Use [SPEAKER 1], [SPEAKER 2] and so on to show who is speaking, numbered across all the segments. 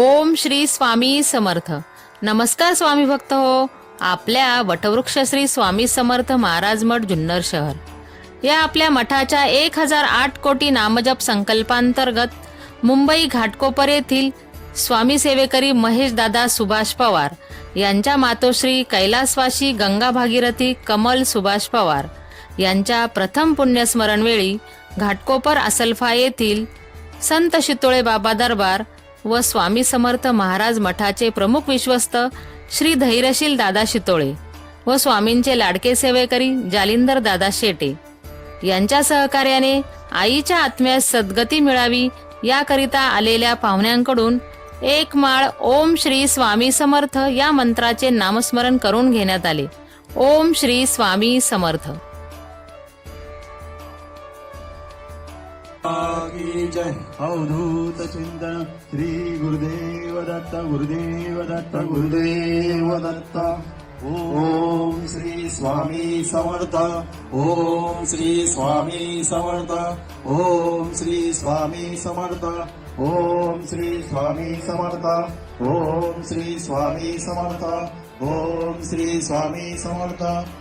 [SPEAKER 1] ओम श्री स्वामी समर्थ. नमस्कार स्वामी भक्त हो. आपल्या वटवृक्ष श्री स्वामी समर्थ महाराज मठ जुन्नर शहर. या आपल्या मठाच्या एक हजार आठ कोटी नामजप संकल्पांतर्गत मुंबई घाटकोपर येथील स्वामी सेवेकरी महेश दादा सुभाष पवार यांच्या मातोश्री कैलासवासी गंगा भागीरथी कमल सुभाष पवार यांच्या प्रथम पुण्यस्मरणवेळी घाटकोपर असलफा येथील संत शितोळे बाबा दरबार व स्वामी समर्थ महाराज मठाचे प्रमुख विश्वस्त श्री धैर्यशील दादा शितोळे व स्वामींचे लाडके सेवेकरी जालिंदर दादा शेटे. यांच्या सहकार्याने आईच्या आत्म्यास सद्गती मिळावी याकरिता आलेल्या पाहुण्यांकडून एक माळ ओम श्री स्वामी समर्थ या मंत्राचे नामस्मरण करून घेण्यात आले. ओम श्री स्वामी समर्थ.
[SPEAKER 2] की जय। अवधूत चिंतन श्री गुरुदेव दत्त गुरुदेव दत्त गुरुदेव दत्त ओम श्री स्वामी समर्थ। ओम श्री स्वामी समर्थ। ओम श्री स्वामी समर्थ। ओम श्री स्वामी समर्थ। ओम श्री स्वामी समर्थ। ओम श्री स्वामी समर्थ।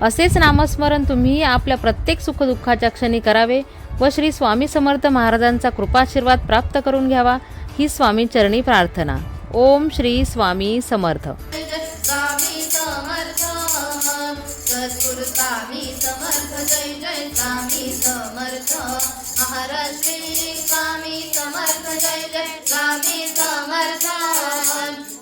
[SPEAKER 1] असेच नामस्मरण तुम्हीही आपल्या प्रत्येक सुखदुःखाच्या क्षणी करावे व श्री स्वामी समर्थ महाराजांचा कृपाशीर्वाद प्राप्त करून घ्यावा ही स्वामी चरणी प्रार्थना. ओम श्री स्वामी समर्थ.
[SPEAKER 3] स्वामी समर्थ जय जय स्वामी समर्थ. महाराज श्री स्वामी समर्थ जय जय स्वामी समर्थ